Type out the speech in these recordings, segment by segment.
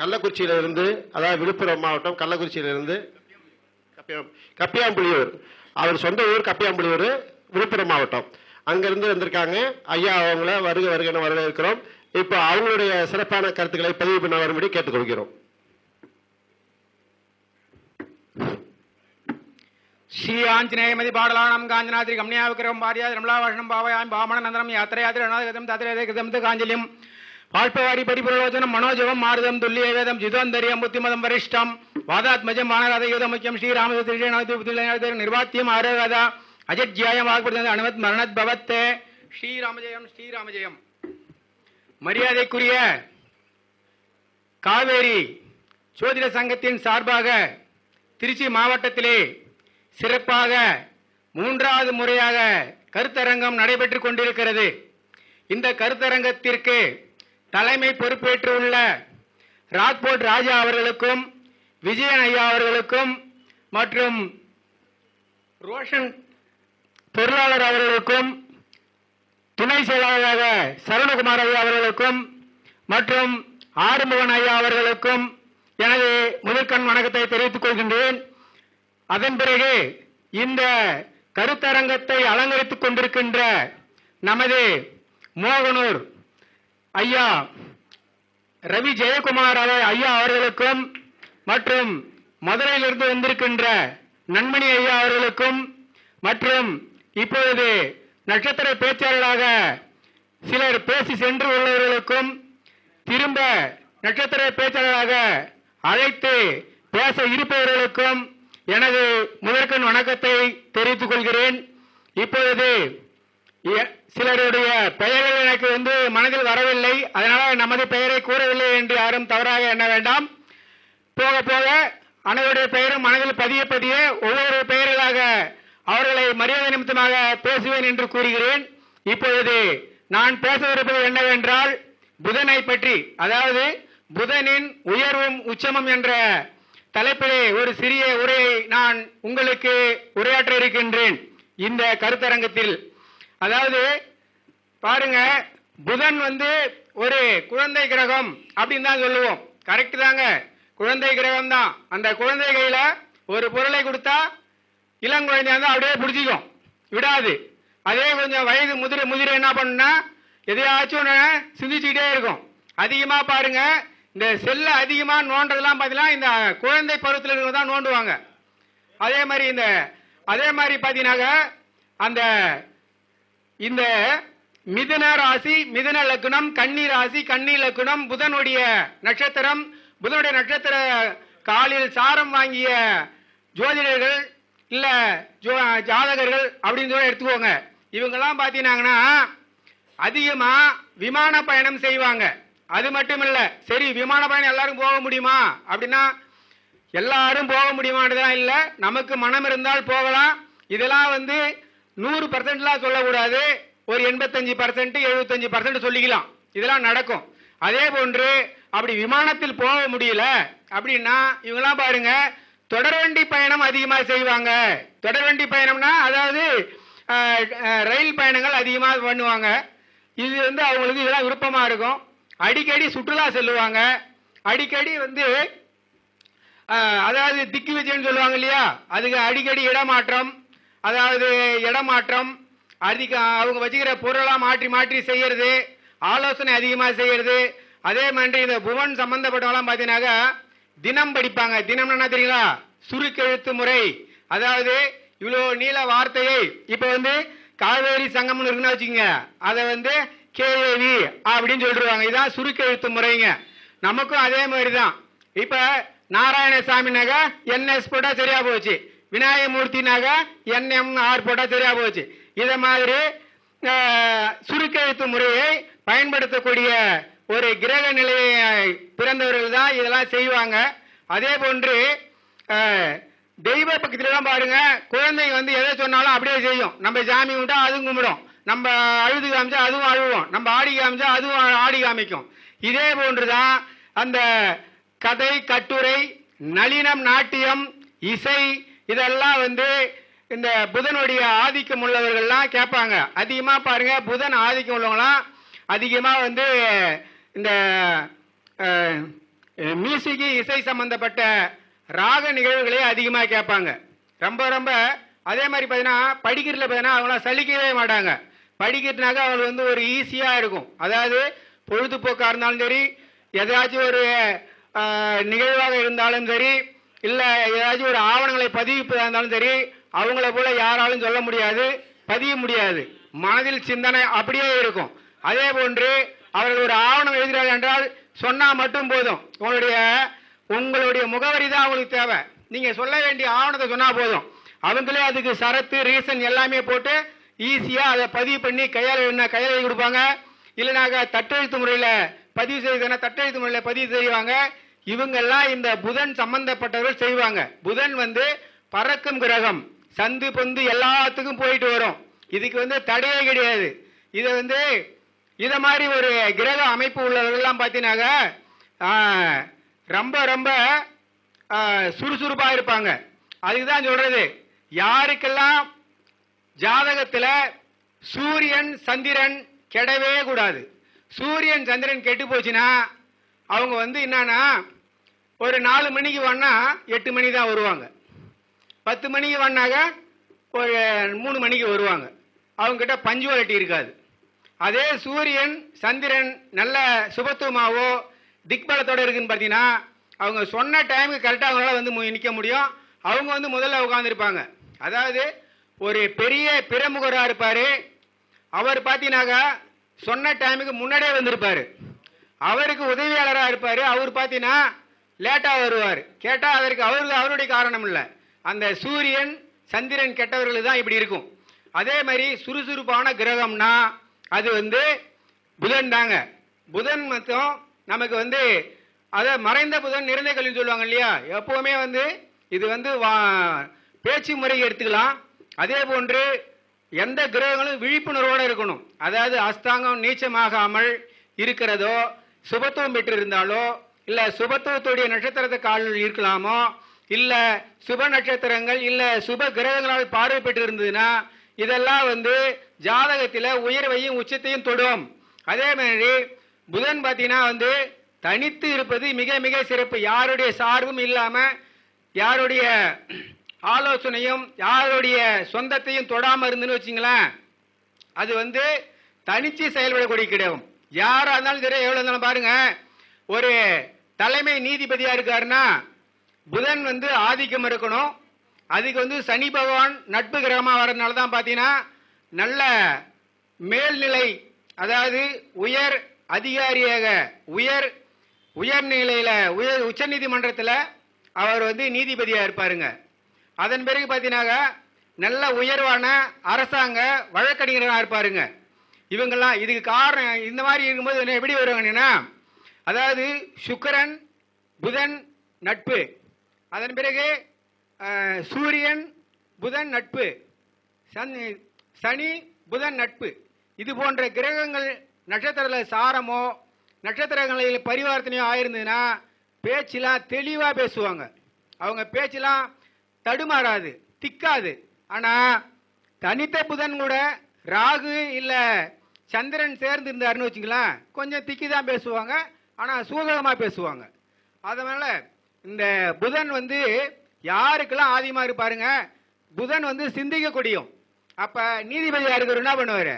கள்ளக்குறிச்சியிலிருந்து அதாவது விழுப்புரம் மாவட்டம் கள்ளக்குறிச்சியிலிருந்து கப்பியாம் கப்பியாம்புலியூர். அவர் சொந்த ஊர் கப்பியாம்புலியூர் விழுப்புரம் மாவட்டம். அங்கிருந்து வந்திருக்காங்க. ஐயா அவங்கள வருக வருகன வரவேற்கிறோம். இப்போ அவங்களுடைய சிறப்பான கருத்துக்களை பதிவு பண்ண வரும்படி கேட்டுக்கொள்கிறோம். ஸ்ரீ ஆஞ்சநேயமதி பாடலானம் காஞ்சநாதிரி கம்னியாவிக்கிரம் பாரியாதி ரமலாவாஷனம் பாவயாமி பாமன நந்தனம் யாத்திரையாதிரி அநாதகதம் தாத்திரேதம் காஞ்சலியம் ஆழ்பவாடி படிபுரோஜனம் மனோஜவம் மாருதம் துல்லிய வேதம் ஜிதோந்தரியம் புத்திமதம் வரிஷ்டம் வாதாத்மஜம் வானராத யுத முக்கியம் ஸ்ரீராமதிருஷ்ண நிர்வாத்தியம் ஆரோகதா அஜட்ஜியாயம் வாக்குறுதி அனுமத் மரணத் பவத்தே. ஸ்ரீராமஜெயம் ஸ்ரீராமஜெயம். மரியாதைக்குரிய காவேரி சோதிட சங்கத்தின் சார்பாக திருச்சி மாவட்டத்திலே சிறப்பாக மூன்றாவது முறையாக கருத்தரங்கம் நடைபெற்று கொண்டிருக்கிறது. இந்த கருத்தரங்கத்திற்கு தலைமை பொறுப்பேற்றுள்ள ராக்போர்ட் ராஜா அவர்களுக்கும் விஜயன் ஐயா அவர்களுக்கும் மற்றும் ரோஷன் பொருளாளர் அவர்களுக்கும் துணை செயலாளராக சரவணகுமார் ஐயா அவர்களுக்கும் மற்றும் ஆறுமுகன் ஐயா அவர்களுக்கும் எனது முதற்கண் வணக்கத்தை தெரிவித்துக் கொள்கின்றேன். அதன் பிறகு இந்த கருத்தரங்கத்தை அலங்கரித்துக் கொண்டிருக்கின்ற நமது மோகனூர் ஐயா ரவி ஜெயக்குமார் ஐயா அவர்களுக்கும் மற்றும் மதுரையிலிருந்து வந்திருக்கின்ற நன்மணி ஐயா அவர்களுக்கும் மற்றும் இப்பொழுது நட்சத்திர பேச்சாளராக சிலர் பேசி சென்று உள்ளவர்களுக்கும் திரும்ப நட்சத்திர பேச்சாளராக அழைத்து பேச இருப்பவர்களுக்கும் எனது முதற்கண் வணக்கத்தை தெரிவித்துக் கொள்கிறேன். இப்பொழுது சிலருடைய பெயர்கள் எனக்கு வந்து மனதில் வரவில்லை. அதனால நமது பெயரை கூறவில்லை என்று யாரும் தவறாக எண்ண வேண்டாம். போக போக அனைவருடைய பெயரும் மனதில் பதிய பதிய ஒவ்வொரு பெயர்களாக அவர்களை மரியாதை நிமித்தமாக பேசுவேன் என்று கூறுகிறேன். இப்பொழுது நான் பேசவிருப்பது என்னவென்றால் புதனை பற்றி அதாவது புதனின் உயர்வும் உச்சமும் என்ற தலைப்பிலே ஒரு சிறிய உரையை நான் உங்களுக்கு உரையாற்ற இருக்கின்றேன். இந்த கருத்தரங்கத்தில் அதாவது பாருங்க புதன் வந்து ஒரு குழந்தை கிரகம் அப்படின்னு தான் சொல்லுவோம். கரெக்ட் தாங்க. குழந்தை கிரகம் தான். அந்த குழந்தை கையில ஒரு பொருளை கொடுத்தா இளங்குழந்தையா இருந்தால் அப்படியே பிடிச்சிக்கும். விடாது. அதே கொஞ்சம் வயது முதிர முதிர என்ன பண்ணுனா எதையாச்சும் ஒன்று சிந்திச்சுக்கிட்டே இருக்கும். அதிகமாக பாருங்க இந்த செல்லை அதிகமாக நோண்டதெல்லாம் பார்த்தீங்கன்னா இந்த குழந்தை பருவத்தில் இருக்கிறது தான் நோண்டுவாங்க. அதே மாதிரி இந்த அதே மாதிரி பார்த்தீங்கன்னாக்க அந்த இந்த மிதுன ராசி மிதுன லக்னம் கன்னி ராசி கன்னி லக்னம் புதனுடைய நட்சத்திரம் புதனுடைய நட்சத்திர காலில் சாரம் வாங்கிய ஜோதிடர்கள் இல்ல ஜோ ஜாதகர்கள் அப்படின்னு சொல்லி எடுத்துக்கோங்க. இவங்கெல்லாம் பார்த்தீங்கன்னா அதிகமா விமான பயணம் செய்வாங்க. அது மட்டும் இல்ல சரி விமான பயணம் எல்லாரும் போக முடியுமா? அப்படின்னா எல்லாரும் போக முடியுமான்றதுலாம் இல்ல. நமக்கு மனம் இருந்தால் போகலாம். இதெல்லாம் வந்து நூறு பர்சன்ட்லாம் சொல்லக்கூடாது. ஒரு எண்பத்தஞ்சு பர்சன்ட் எழுபத்தஞ்சு பர்சன்ட் சொல்லிக்கலாம். இதெல்லாம் நடக்கும். அதே போன்று அப்படி விமானத்தில் போக முடியல அப்படின்னா இவங்கெல்லாம் பாருங்க தொடர்வண்டி பயணம் அதிகமாக செய்வாங்க. தொடர்வண்டி பயணம்னா அதாவது ரயில் பயணங்கள் அதிகமாக பண்ணுவாங்க. இது வந்து அவங்களுக்கு இதெல்லாம் விருப்பமாக இருக்கும். அடிக்கடி சுற்றுலா செல்லுவாங்க. அடிக்கடி வந்து அதாவது திக்கு விஜயன்னு சொல்லுவாங்க இல்லையா? அதுக்கு அடிக்கடி இடமாற்றம். அதாவது இடமாற்றம் அதிக அவங்க வச்சுக்கிற பொருளெல்லாம் மாற்றி மாற்றி செய்யறது ஆலோசனை அதிகமாக செய்யறது. அதே மாதிரி இந்த புவன் சம்பந்தப்பட்டவெல்லாம் பார்த்தீங்கன்னாக்கா தினம் படிப்பாங்க. தினம்னு என்ன தெரியுங்களா? சுருக்கெழுத்து முறை. அதாவது இவ்வளோ நீள வார்த்தையை இப்போ வந்து காவேரி சங்கம்னு இருக்குன்னு வச்சுக்கோங்க. அதை வந்து கேஏவி அப்படின்னு சொல்லிடுவாங்க. இதான் சுருக்கெழுத்து முறைங்க. நமக்கும் அதே மாதிரி தான் இப்போ நாராயணசாமினாக்கா என்எஸ் போட்டால் சரியாக போச்சு. விநாயகமூர்த்தினாக்கா என்எம்ஆர் போட்டால் தெரியா போச்சு. இதை மாதிரி சுருக்கெழுத்து முறையை பயன்படுத்தக்கூடிய ஒரு கிரக நிலையை பிறந்தவர்கள் தான் இதெல்லாம் செய்வாங்க. அதே போன்று தெய்வ பக்கத்துலலாம் பாருங்க குழந்தைங்க வந்து எதை சொன்னாலும் அப்படியே செய்யும். நம்ம சாமி கும்பிட்டா அதுவும் கும்பிடும். நம்ம அழுது காமிச்சா அதுவும் அழுவோம். நம்ம ஆடி காமிச்சா அதுவும் ஆடி காமிக்கும். இதே போன்று தான் அந்த கதை கட்டுரை நளினம் நாட்டியம் இசை இதெல்லாம் வந்து இந்த புதனுடைய ஆதிக்கம் உள்ளவர்கள்லாம் கேட்பாங்க. அதிகமாக பாருங்க புதன் ஆதிக்கம் உள்ளவங்களாம் அதிகமாக வந்து இந்த மியூசிக்கு இசை சம்பந்தப்பட்ட ராக நிகழ்வுகளே அதிகமாக கேட்பாங்க. ரொம்ப ரொம்ப அதே மாதிரி பார்த்தீங்கன்னா படிக்கிறதுல பார்த்தீங்கன்னா அவங்களாம் சலிக்கவே மாட்டாங்க. படிக்கிறதுனாக்க அவங்களுக்கு வந்து ஒரு ஈஸியாக இருக்கும். அதாவது பொழுதுபோக்காக இருந்தாலும் சரி எதாச்சும் ஒரு நிகழ்வாக இருந்தாலும் சரி இல்லை ஏதாச்சும் ஒரு ஆவணங்களை பதிவிப்பதாக இருந்தாலும் சரி அவங்கள போல யாராலும் சொல்ல முடியாது பதிய முடியாது. மனதில் சிந்தனை அப்படியே இருக்கும். அதே போன்று அவர்கள் ஒரு ஆவணம் எழுதுகிறார்கள் என்றால் சொன்னால் மட்டும் போதும். உங்களுடைய உங்களுடைய முகவரி தான் அவங்களுக்கு தேவை. நீங்கள் சொல்ல வேண்டிய ஆவணத்தை சொன்னால் போதும். அவங்களே அதுக்கு சரத்து ரீசன் எல்லாமே போட்டு ஈஸியாக அதை பதிவு பண்ணி கையால் என்ன கையால் எழுதி கொடுப்பாங்க. இல்லைனாக்க தட்டெழுத்து முறையில் பதிவு செய்தனா தட்டெழுத்து முறையில் பதிவு செய்வாங்க. இவங்கெல்லாம் இந்த புதன் சம்பந்தப்பட்டவர்கள் செய்வாங்க. புதன் வந்து பறக்கும் கிரகம். சந்து பொந்து எல்லாத்துக்கும் போயிட்டு வரும். இதுக்கு வந்து தடையே கிடையாது. இதை வந்து இதை மாதிரி ஒரு கிரக அமைப்பு உள்ளவர்கள்லாம் பார்த்தீங்கன்னாக்க ரொம்ப ரொம்ப சுறுசுறுப்பாக இருப்பாங்க. அதுக்கு தான் சொல்கிறது யாருக்கெல்லாம் ஜாதகத்தில் சூரியன் சந்திரன் கெடவே கூடாது. சூரியன் சந்திரன் கெட்டு போச்சுன்னா அவங்க வந்து என்னன்னா ஒரு நாலு மணிக்கு வந்தா எட்டு மணி தான் வருவாங்க. பத்து மணிக்கு வந்தாக்க ஒரு மூணு மணிக்கு வருவாங்க. அவங்ககிட்ட பஞ்சுவாலிட்டி இருக்காது. அதே சூரியன் சந்திரன் நல்ல சுபத்துவமாவோ திக்பலத்தோட இருக்குன்னு பார்த்தீங்கன்னா அவங்க சொன்ன டைமுக்கு கரெக்டாக அவங்களால வந்து நிற்க முடியும். அவங்க வந்து முதல்ல உட்காந்துருப்பாங்க அதாவது ஒரு பெரிய பிரமுகராக இருப்பார். அவர் பார்த்தீங்கன்னாக்கா சொன்ன டைமுக்கு முன்னாடியே வந்திருப்பார். அவருக்கு உதவியாளராக இருப்பார். அவர் பார்த்தீங்கன்னா லேட்டாக வருவார். கேட்டால் அதற்கு அவருக்கு அவருடைய காரணம் இல்லை. அந்த சூரியன் சந்திரன் கெட்டவர்கள் தான் இப்படி இருக்கும். அதே மாதிரி சுறுசுறுப்பான கிரகம்னா அது வந்து புதன் தாங்க. புதன் மட்டும் நமக்கு வந்து அதை மறைந்த புதன் நிறைந்த கல்வின்னு சொல்லுவாங்க இல்லையா? எப்போவுமே வந்து இது வந்து வா- பேச்சு முறை எடுத்துக்கலாம். அதே போன்று எந்த கிரகங்களும் விழிப்புணர்வோடு இருக்கணும். அதாவது அஸ்தாங்கம் நீச்சமாகாமல் இருக்கிறதோ சுபத்துவம் பெற்று இருந்தாலோ இல்லை சுபத்துவத்துடைய நட்சத்திரத்தை காலில் இருக்கலாமோ? இல்லை சுப நட்சத்திரங்கள் இல்லை சுப கிரகங்களால் பார்வை பெற்று இருந்ததுன்னா இதெல்லாம் வந்து ஜாதகத்தில் உயர்வையும் உச்சத்தையும் தொடும். அதே மாதிரி புதன் பார்த்தீங்கன்னா வந்து தனித்து இருப்பது மிக மிக சிறப்பு. யாருடைய சார்பும் இல்லாமல் யாருடைய ஆலோசனையும் யாருடைய சொந்தத்தையும் தொடாமல் இருந்துன்னு வச்சுங்களேன் அது வந்து தனித்து செயல்படக்கூடிய கிடையாது யாராக இருந்தாலும் சரி எவ்வளோ இருந்தாலும் பாருங்கள் ஒரு தலைமை நீதிபதியா இருக்காருன்னா புதன் வந்து ஆதிக்கம் இருக்கணும். அதுக்கு வந்து சனி பகவான் நட்பு கிரகமா வர்றதுனால தான் பார்த்தீங்கன்னா நல்ல மேல்நிலை அதாவது உயர் அதிகாரியாக உயர் உயர்நிலையில உயர் உச்சநீதிமன்றத்தில் அவர் வந்து நீதிபதியா இருப்பாருங்க. அதன் பிறகு பார்த்தீங்கன்னாக்க நல்ல உயர்வான அரசாங்க வழக்கறிஞராக இருப்பாருங்க. இவங்கெல்லாம் இதுக்கு காரணம் இந்த மாதிரி இருக்கும்போது என்ன எப்படி வருவாங்கன்னா அதாவது சுக்கரன் புதன் நட்பு. அதன் பிறகு சூரியன் புதன் நட்பு. சனி சனி புதன் நட்பு. இது போன்ற கிரகங்கள் நட்சத்திரத்தில் சாரமோ நட்சத்திரங்களில் பரிவர்த்தனையோ ஆயிருந்ததுன்னா பேச்செலாம் தெளிவாக பேசுவாங்க. அவங்க பேச்செலாம் தடுமாறாது திக்காது. ஆனால் தனித்த புதன் கூட ராகு இல்லை சந்திரன் சேர்ந்து இருந்தாருன்னு வச்சுக்கலாம் கொஞ்சம் திக்கி தான் பேசுவாங்க. ஆனால் சூதகமாக பேசுவாங்க. அதனால இந்த புதன் வந்து யாருக்கெல்லாம் ஆதிமா இருப்பாருங்க? புதன் வந்து சிந்திக்கக்கூடியும் அப்போ நீதிபதியாக இருக்கிற என்ன பண்ணுவார்?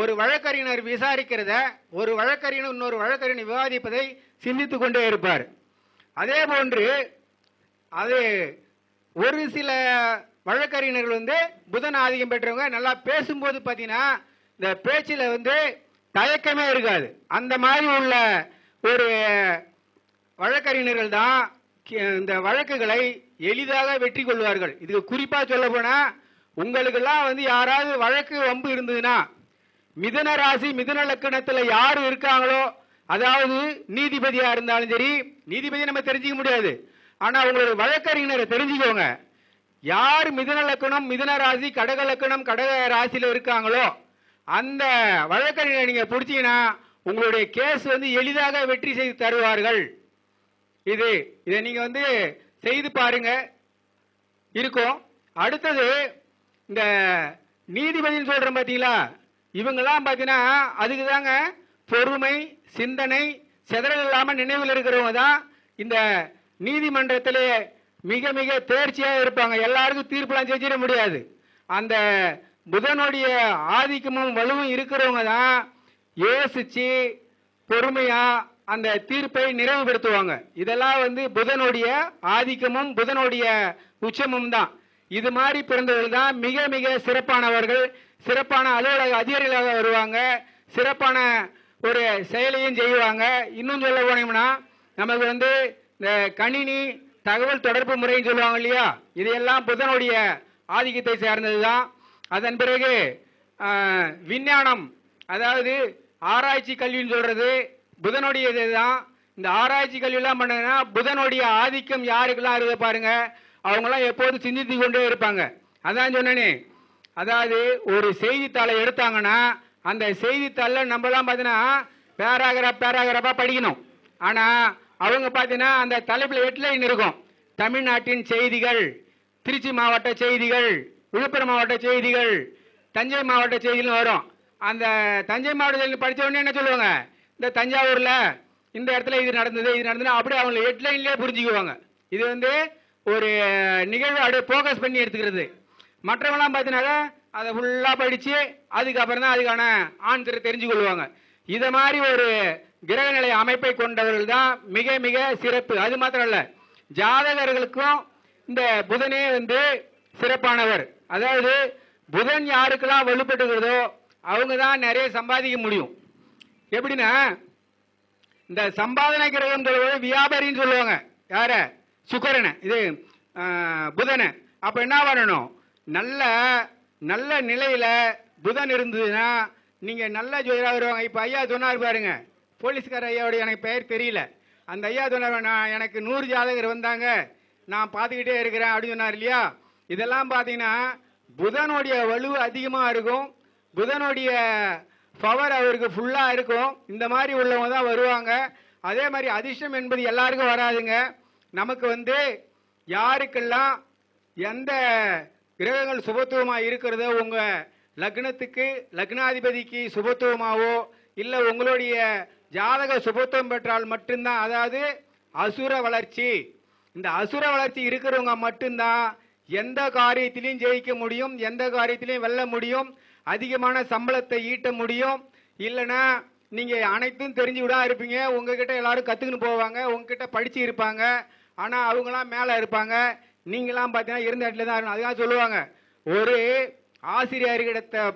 ஒரு வழக்கறிஞர் விசாரிக்கிறத ஒரு வழக்கறிஞர் இன்னொரு வழக்கறிஞர் விவாதிப்பதை சிந்தித்து கொண்டே இருப்பார். அதே போன்று அது ஒரு சில வழக்கறிஞர்கள் வந்து புதன் ஆதிக்கம் பெற்றவங்க நல்லா பேசும்போது பார்த்தீங்கன்னா இந்த பேச்சில் வந்து தயக்கமே இருக்காது. அந்த மாதிரி உள்ள ஒரு வழக்கறிஞர்கள் தான் இந்த வழக்குகளை எளிதாக வெற்றி கொள்வார்கள். இதுக்கு குறிப்பாக சொல்ல போனால் உங்களுக்கெல்லாம் வந்து யாராவது வழக்கு வம்பு இருந்ததுன்னா மிதன ராசி மிதன லக்கணத்தில் யார் இருக்காங்களோ அதாவது நீதிபதியாக இருந்தாலும் சரி நீதிபதி நம்ம தெரிஞ்சிக்க முடியாது. ஆனால் உங்களோட வழக்கறிஞரை தெரிஞ்சுக்கோங்க. யார் மிதன லக்கணம் மிதன ராசி கடக லக்கணம் கடக ராசியில் இருக்காங்களோ அந்த வழக்கறிஞரை நீங்கள் பிடிச்சீங்கன்னா உங்களுடைய கேஸ் வந்து எளிதாக வெற்றி செய்து தருவார்கள். இது இதை நீங்க வந்து செய்து பாருங்க. இருக்கும். அடுத்தது இந்த நீதிபதின்னு சொல்கிறோம் பாத்தீங்களா? இவங்கெல்லாம் பார்த்தீங்கன்னா அதுக்கு தாங்க பொறுமை சிந்தனை சிதறல் இல்லாமல் நினைவில் இருக்கிறவங்க தான் இந்த நீதிமன்றத்திலே மிக மிக தேர்ச்சியாக இருப்பாங்க. எல்லாருக்கும் தீர்ப்புலாம் செஞ்சிட முடியாது. அந்த புதனுடைய ஆதிக்கமும் வலுவும் இருக்கிறவங்க தான் யோசிச்சு பொறுமையா அந்த தீர்ப்பை நிறைவுபடுத்துவாங்க. இதெல்லாம் வந்து புதனுடைய ஆதிக்கமும் புதனுடைய உச்சமும் தான். இது மாதிரி பிறந்தவர்கள் தான் மிக மிக சிறப்பானவர்கள். சிறப்பான அலுவலக அதிகாரிகளாக வருவாங்க. சிறப்பான ஒரு செயலையும் செய்வாங்க. இன்னும் சொல்ல போனோம்னா நமக்கு வந்து இந்த கணினி தகவல் தொடர்பு முறைன்னு சொல்லுவாங்க இல்லையா? இதையெல்லாம் புதனுடைய ஆதிக்கத்தை சேர்ந்தது தான். அதன் பிறகு விஞ்ஞானம். அதாவது ஆராய்ச்சி கல்வின்னு சொல்றது புதனுடைய இதுதான் இந்த ஆராய்ச்சி கல்வியெல்லாம் பண்ணதுன்னா புதனுடைய ஆதிக்கம் யாருக்கெல்லாம் இருக்குது பாருங்க? அவங்களாம் எப்போதும் சிந்தித்து கொண்டே இருப்பாங்க. அதான் சொன்னேனே. அதாவது ஒரு செய்தித்தாளை எடுத்தாங்கன்னா அந்த செய்தித்தாளில் நம்மலாம் பார்த்தீங்கன்னா பேராகிராஃப் பேராகிராஃபாக படிக்கணும். ஆனால் அவங்க பார்த்தீங்கன்னா அந்த தலைப்பில் ஹெட்லைன் இருக்கும். தமிழ்நாட்டின் செய்திகள் திருச்சி மாவட்ட செய்திகள் விழுப்புரம் மாவட்ட செய்திகள் தஞ்சை மாவட்ட செய்திகள் வரும். அந்த தஞ்சை மாவட்டத்தில் செய்திகள் உடனே என்ன சொல்லுவாங்க? இந்த தஞ்சாவூரில் இந்த இடத்துல இது நடந்தது இது நடந்தது அப்படியே அவங்க ஹெட்லைன்லேயே புரிஞ்சுக்குவாங்க. இது வந்து ஒரு நிகழ்வு அப்படியே ஃபோக்கஸ் பண்ணி எடுத்துக்கிறது. மற்றவங்களாம் பார்த்தீங்கன்னாக்கா அதை ஃபுல்லாக படித்து அதுக்கப்புறம் தான் அதுக்கான ஆன்சரை தெரிஞ்சு கொள்வாங்க இதை மாதிரி ஒரு கிரகநிலை அமைப்பை கொண்டவர்கள் தான் மிக மிக சிறப்பு. அது மாத்திரம் இல்லை ஜாதகர்களுக்கும் இந்த புதனே வந்து சிறப்பானவர். அதாவது புதன் யாருக்கெல்லாம் வலுப்பட்டுகிறதோ அவங்க தான் நிறைய சம்பாதிக்க முடியும். எப்படின்னா இந்த சம்பாதனை கிரகம் வியாபாரின்னு சொல்லுவாங்க. யார? சுக்கரனை. இது புதனை. அப்போ என்ன பண்ணணும்? நல்ல நல்ல நிலையில் புதன் இருந்ததுன்னா நீங்கள் நல்ல ஜோதிடா வருவாங்க. இப்போ ஐயா சொன்னார் பாருங்க போலீஸ்கார ஐயாவுடைய எனக்கு பெயர் தெரியல. அந்த ஐயா சொன்னார் நான் எனக்கு நூறு ஜாதகர் வந்தாங்க நான் பார்த்துக்கிட்டே இருக்கிறேன் அப்படின்னு சொன்னார் இல்லையா? இதெல்லாம் பார்த்தீங்கன்னா புதனுடைய வலு அதிகமாக இருக்கும் புதனுடைய பவர் அவருக்கு ஃபுல்லாக இருக்கும். இந்த மாதிரி உள்ளவங்க தான் வருவாங்க. அதே மாதிரி அதிர்ஷ்டம் என்பது எல்லாருக்கும் வராதுங்க. நமக்கு வந்து யாருக்கெல்லாம் எந்த கிரகங்கள் சுபத்துவமாக இருக்கிறதோ உங்கள் லக்னத்துக்கு லக்னாதிபதிக்கு சுபத்துவமாவோ இல்லை உங்களுடைய ஜாதக சுபத்துவம் பெற்றால் மட்டும்தான் அதாவது அசுர வளர்ச்சி. இந்த அசுர வளர்ச்சி இருக்கிறவங்க மட்டும்தான் எந்த காரியத்திலையும் ஜெயிக்க முடியும் எந்த காரியத்திலையும் வெல்ல முடியும். அதிகமான சம்பளத்தை ஈட்ட முடியும். இல்லைன்னா நீங்கள் அனைத்தும் தெரிஞ்சு விடா இருப்பீங்க. உங்ககிட்ட எல்லாரும் கற்றுக்கின்னு போவாங்க. உங்ககிட்ட படிச்சு இருப்பாங்க. ஆனால் அவங்களாம் மேலே இருப்பாங்க. நீங்களாம் பார்த்தீங்கன்னா இருந்த இடத்துல தான் இருக்கணும். அதுதான் சொல்லுவாங்க. ஒரு ஆசிரியர்கிட்ட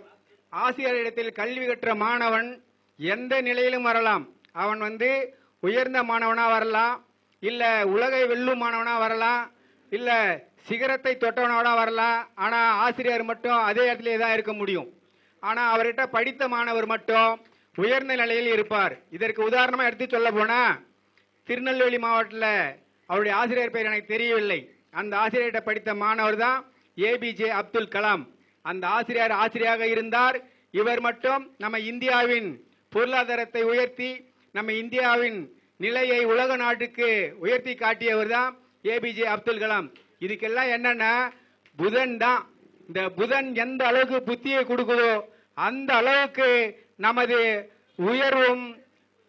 ஆசிரியரிடத்தில் கல்வி கற்ற மாணவன் எந்த நிலையிலும் வரலாம். அவன் வந்து உயர்ந்த மாணவனாக வரலாம். இல்லை உலகை வெல்லும் மாணவனாக வரலாம். இல்லை சிகரத்தை தொட்டவனோட வரலாம். ஆனால் ஆசிரியர் மட்டும் அதே இடத்திலே தான் இருக்க முடியும். ஆனால் அவர்கிட்ட படித்த மாணவர் மட்டும் உயர்ந்த நிலையில் இருப்பார். இதற்கு உதாரணமாக எடுத்து சொல்ல போனால் திருநெல்வேலி மாவட்டத்தில் அவருடைய ஆசிரியர் பெயர் எனக்கு தெரியவில்லை. அந்த ஆசிரியர்கிட்ட படித்த மாணவர் தான் ஏபிஜே அப்துல் கலாம். அந்த ஆசிரியர் ஆசிரியராக இருந்தார். இவர் மட்டும் நம்ம இந்தியாவின் பொருளாதாரத்தை உயர்த்தி நம்ம இந்தியாவின் நிலையை உலக நாட்டுக்கு உயர்த்தி காட்டியவர் தான் ஏபிஜே அப்துல் கலாம். இதுக்கெல்லாம் என்னன்னா புதன் தான். இந்த புதன் எந்த அளவுக்கு புத்தியை கொடுக்குதோ அந்த அளவுக்கு நமது உயர்வும்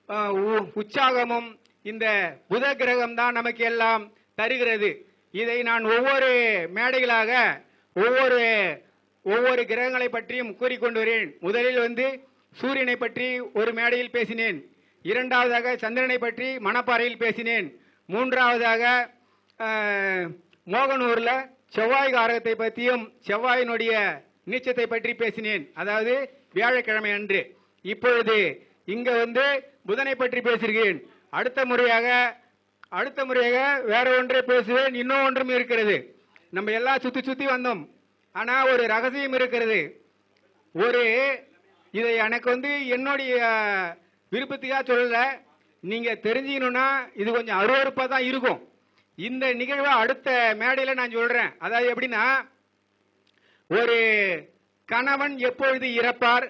உ- உற்சாகமும் இந்த புத கிரகம் தான் நமக்கு எல்லாம் தருகிறது. இதை நான் ஒவ்வொரு மேடைகளாக ஒவ்வொரு ஒவ்வொரு கிரகங்களை பற்றியும் கூறிக்கொண்டு வரேன். முதலில் வந்து சூரியனை பற்றி ஒரு மேடையில் பேசினேன். இரண்டாவதாக சந்திரனை பற்றி மணப்பாறையில் பேசினேன். மூன்றாவதாக மோகனூரில் செவ்வாய் காரகத்தை பற்றியும் செவ்வாயினுடைய நீச்சத்தை பற்றி பேசினேன். அதாவது வியாழக்கிழமை அன்று. இப்பொழுது இங்க வந்து புதனை பற்றி பேசுகிறேன். அடுத்த முறையாக அடுத்த முறையாக வேற ஒன்றை பேசுவேன். இன்னும் ஒன்றும் இருக்கிறது. நம்ம எல்லாம் சுத்தி சுத்தி வந்தோம். ஆனா ஒரு ரகசியம் இருக்கிறது. ஒரு இதை எனக்கு வந்து என்னுடைய விருப்பத்துக்காக சொல்லல. நீங்க தெரிஞ்சுக்கணும்னா இது கொஞ்சம் அருவறுப்பா தான் இருக்கும். இந்த நிகழ்வை அடுத்த மேடையில நான் சொல்றேன். அதாவது எப்படின்னா ஒரு கணவன் எப்பொழுது இறப்பார்?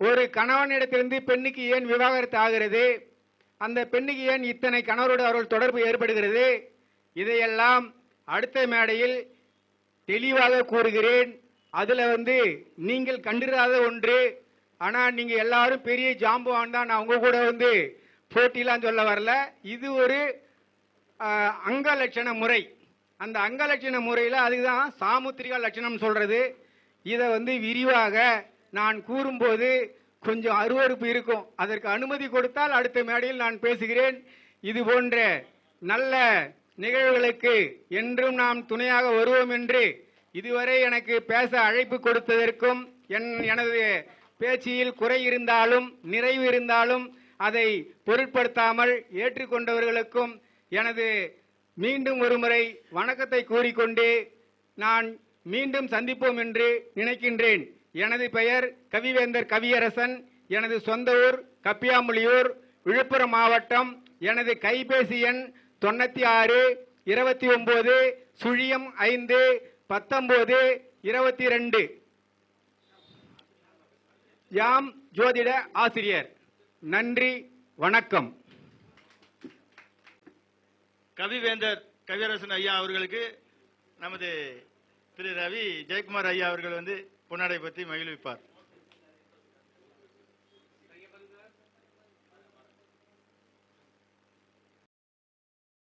ஒரு கணவனிடத்திலிருந்து பெண்ணுக்கு ஏன் விவாகரத்து ஆகிறது? அந்த பெண்ணுக்கு ஏன் இத்தனை கணவரோடு அவர்கள் தொடர்பு ஏற்படுகிறது? இதையெல்லாம் அடுத்த மேடையில் தெளிவாக கூறுகிறேன். அதில் வந்து நீங்கள் கண்டிராத ஒன்று. ஆனால் நீங்கள் எல்லாரும் பெரிய ஜாம்புவான் தான். நான் உங்கள் கூட வந்து போட்டிலாம் சொல்ல வரல. இது ஒரு அங்க லட்சண முறை. அந்த அங்க லட்சண முறையில் அதுதான் சாமுத்திரிகா லட்சணம் சொல்கிறது இதை வந்து விரிவாக நான் கூறும்போது கொஞ்சம் அருவருப்பு இருக்கும். அதற்கு அனுமதி கொடுத்தால் அடுத்த மேடையில் நான் பேசுகிறேன். இது போன்ற நல்ல நிகழ்வுகளுக்கு என்றும் நாம் துணையாக வருவோம் என்று இதுவரை எனக்கு பேச அழைப்பு கொடுத்ததற்கும் என் எனது பேச்சில் குறை இருந்தாலும் நிறைவு இருந்தாலும் அதை பொருட்படுத்தாமல் ஏற்றுக்கொண்டவர்களுக்கும் எனது மீண்டும் ஒருமுறை வணக்கத்தை கூறிக்கொண்டு நான் மீண்டும் சந்திப்போம் என்று நினைக்கின்றேன். எனது பெயர் கவிவேந்தர் கவியரசன். எனது சொந்த ஊர் கப்பியாமுலியூர் விழுப்புரம் மாவட்டம். எனது கைபேசி எண் தொண்ணூற்றி ஆறு இருபத்தி ஒம்பது சுழியம் ஐந்து பத்தொம்போது இருபத்தி ரெண்டு யாம் ஜோதிட ஆசிரியர். நன்றி வணக்கம். கவிவேந்தர் கவியரசன் ஐயா அவர்களுக்கு நமது திரு ரவி ஜெயக்குமார் ஐயா அவர்கள் வந்து பொன்னாடை பற்றி மகிழ்விப்பார்.